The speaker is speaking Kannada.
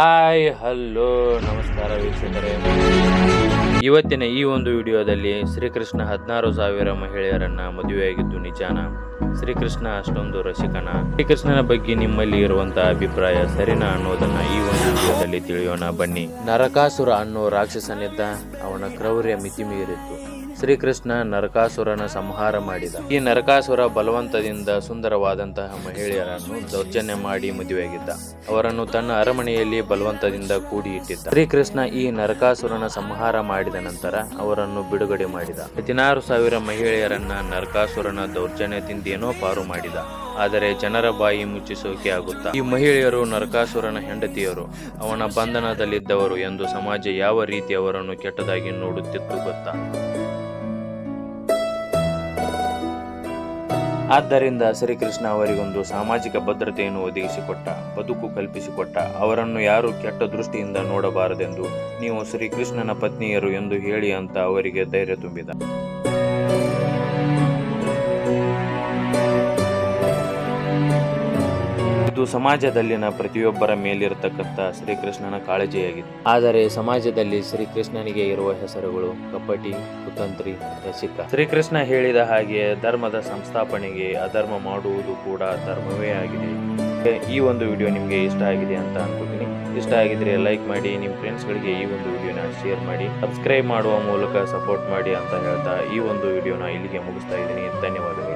ಹಾಯ್ ಹಲೋ ನಮಸ್ಕಾರ ವೀಕ್ಷಕರೇ. ಇವತ್ತಿನ ಈ ಒಂದು ವಿಡಿಯೋದಲ್ಲಿ ಶ್ರೀಕೃಷ್ಣ ಹದಿನಾರು ಸಾವಿರ ಮಹಿಳೆಯರನ್ನ ಮದುವೆಯಾಗಿದ್ದು ನಿಜಾನ? ಶ್ರೀಕೃಷ್ಣ, ಅಷ್ಟೊಂದು ರಸಿಕನ. ಶ್ರೀಕೃಷ್ಣನ ಬಗ್ಗೆ ನಿಮ್ಮಲ್ಲಿ ಇರುವಂತಹ ಅಭಿಪ್ರಾಯ ಸರಿನಾ ಅನ್ನೋದನ್ನ ಈ ಒಂದು ವಿಡಿಯೋದಲ್ಲಿ ತಿಳಿಯೋಣ. ಬನ್ನಿ. ನರಕಾಸುರ ಅನ್ನೋ ರಾಕ್ಷಸನಿದ್ದ ಅವನ ಕ್ರೌರ್ಯ ಮಿತಿ ಮೀರಿತ್ತು ಶ್ರೀಕೃಷ್ಣ ನರಕಾಸುರನ ಸಂಹಾರ ಮಾಡಿದ. ಈ ನರಕಾಸುರ ಬಲವಂತದಿಂದ ಸುಂದರವಾದಂತಹ ಮಹಿಳೆಯರನ್ನು ದೌರ್ಜನ್ಯ ಮಾಡಿ ಮದುವೆಯಾಗಿದ್ದ. ಅವರನ್ನು ತನ್ನ ಅರಮನೆಯಲ್ಲಿ ಬಲವಂತದಿಂದ ಕೂಡಿ ಇಟ್ಟಿದ್ದ ಶ್ರೀಕೃಷ್ಣ ಈ ನರಕಾಸುರನ ಸಂಹಾರ ಮಾಡಿದ ನಂತರ ಅವರನ್ನು ಬಿಡುಗಡೆ ಮಾಡಿದ. ಹದಿನಾರು ಸಾವಿರ ಮಹಿಳೆಯರನ್ನ ನರಕಾಸುರನ ದೌರ್ಜನ್ಯದಿಂದ ಏನೋ ಪಾರು ಮಾಡಿದ. ಆದರೆ ಜನರ ಬಾಯಿ ಮುಚ್ಚಿಸೋಕೆ ಆಗುತ್ತಾ? ಈ ಮಹಿಳೆಯರು ನರಕಾಸುರನ ಹೆಂಡತಿಯರು. ಅವನ ಬಂಧನದಲ್ಲಿದ್ದವರು ಎಂದು ಸಮಾಜ ಯಾವ ರೀತಿ ಅವರನ್ನು ಕೆಟ್ಟದಾಗಿ ನೋಡುತ್ತಿತ್ತು ಗೊತ್ತಾ? ಆದ್ದರಿಂದ ಶ್ರೀಕೃಷ್ಣ ಅವರಿಗೊಂದು ಸಾಮಾಜಿಕ ಭದ್ರತೆಯನ್ನು ಒದಗಿಸಿಕೊಟ್ಟ, ಬದುಕು ಕಲ್ಪಿಸಿಕೊಟ್ಟ, ಅವರನ್ನು ಯಾರು ಕೆಟ್ಟ ದೃಷ್ಟಿಯಿಂದ ನೋಡಬಾರದೆಂದು ನೀವು ಶ್ರೀಕೃಷ್ಣನ ಪತ್ನಿಯರು ಎಂದು ಹೇಳಿ ಅಂತ ಅವರಿಗೆ ಧೈರ್ಯ ತುಂಬಿದ. ಇದು ಸಮಾಜದಲ್ಲಿನ ಪ್ರತಿಯೊಬ್ಬರ ಮೇಲಿರತಕ್ಕಂಥ ಶ್ರೀಕೃಷ್ಣನ ಕಾಳಜಿಯಾಗಿದೆ. ಆದರೆ ಸಮಾಜದಲ್ಲಿ ಶ್ರೀಕೃಷ್ಣನಿಗೆ ಇರುವ ಹೆಸರುಗಳು ಕಪಟಿ ಕುತಂತ್ರಿ ರಸಿಕ. ಶ್ರೀಕೃಷ್ಣ ಹೇಳಿದ ಹಾಗೆ ಧರ್ಮದ ಸಂಸ್ಥಾಪನೆಗೆ ಅಧರ್ಮ ಮಾಡುವುದು ಕೂಡ ಧರ್ಮವೇ ಆಗಿದೆ. ಈ ಒಂದು ವಿಡಿಯೋ ನಿಮಗೆ ಇಷ್ಟ ಆಗಿದೆ ಅಂತ ಅನ್ಕೋತೀನಿ. ಇಷ್ಟ ಆಗಿದ್ರೆ ಲೈಕ್ ಮಾಡಿ ನಿಮ್ಮ ಫ್ರೆಂಡ್ಸ್ಗಳಿಗೆ ಈ ಒಂದು ವಿಡಿಯೋನ ಶೇರ್ ಮಾಡಿ ಸಬ್ಸ್ಕ್ರೈಬ್ ಮಾಡುವ ಮೂಲಕ ಸಪೋರ್ಟ್ ಮಾಡಿ ಅಂತ ಹೇಳ್ತಾ ಈ ಒಂದು ವಿಡಿಯೋನ ಇಲ್ಲಿಗೆ ಮುಗಿಸ್ತಾ ಇದ್ದೀನಿ. ಧನ್ಯವಾದಗಳು.